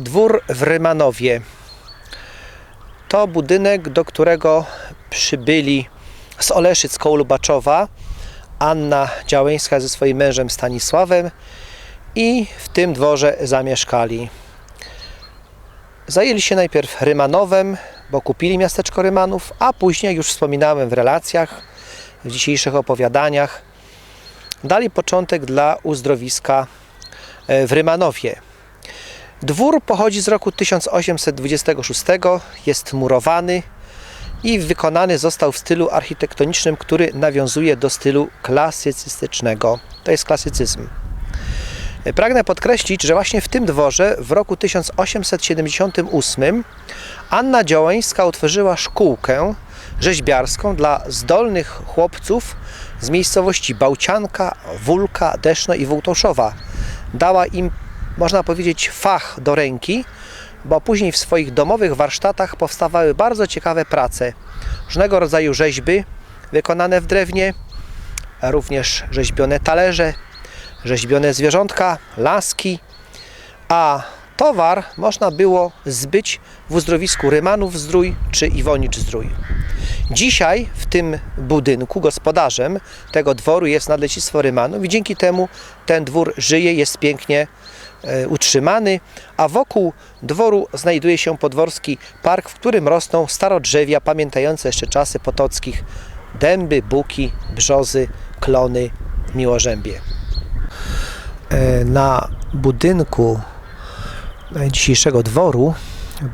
Dwór w Rymanowie. To budynek, do którego przybyli z Oleszyc koło Lubaczowa Anna Działeńska ze swoim mężem Stanisławem i w tym dworze zamieszkali. Zajęli się najpierw Rymanowem, bo kupili miasteczko Rymanów, a później, już wspominałem w relacjach, w dzisiejszych opowiadaniach, dali początek dla uzdrowiska e, w Rymanowie. Dwór pochodzi z roku 1826, jest murowany i wykonany został w stylu architektonicznym, który nawiązuje do stylu klasycystycznego. To jest klasycyzm. Pragnę podkreślić, że właśnie w tym dworze w roku 1878 Anna Działeńska utworzyła szkółkę rzeźbiarską dla zdolnych chłopców z miejscowości Bałcianka, Wólka, Deszno i Wołtoszowa. Dała im, można powiedzieć, fach do ręki, bo później w swoich domowych warsztatach powstawały bardzo ciekawe prace. Różnego rodzaju rzeźby wykonane w drewnie, również rzeźbione talerze, rzeźbione zwierzątka, laski, a towar można było zbyć w uzdrowisku Rymanów Zdrój czy Iwonicz Zdrój. Dzisiaj w tym budynku gospodarzem tego dworu jest Nadleśnictwo Rymanów i dzięki temu ten dwór żyje, jest pięknie utrzymany, a wokół dworu znajduje się podworski park, w którym rosną starodrzewia pamiętające jeszcze czasy potockich, dęby, buki, brzozy, klony, miłożębie. E, Na budynku e, dzisiejszego dworu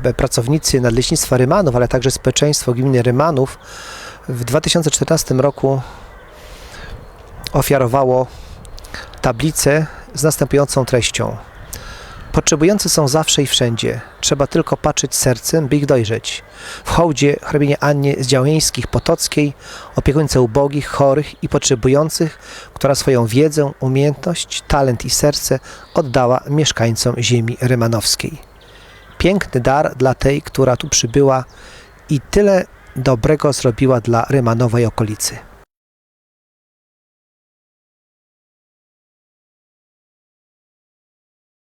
e, pracownicy Nadleśnictwa Rymanów, ale także społeczeństwo gminy Rymanów w 2014 roku ofiarowało tablicę z następującą treścią. Potrzebujący są zawsze i wszędzie. Trzeba tylko patrzeć sercem, by ich dojrzeć. W hołdzie hrabinie Annie z Działieńskich Potockiej, opiekuńce ubogich, chorych i potrzebujących, która swoją wiedzę, umiejętność, talent i serce oddała mieszkańcom ziemi rymanowskiej. Piękny dar dla tej, która tu przybyła i tyle dobrego zrobiła dla Rymanowej okolicy.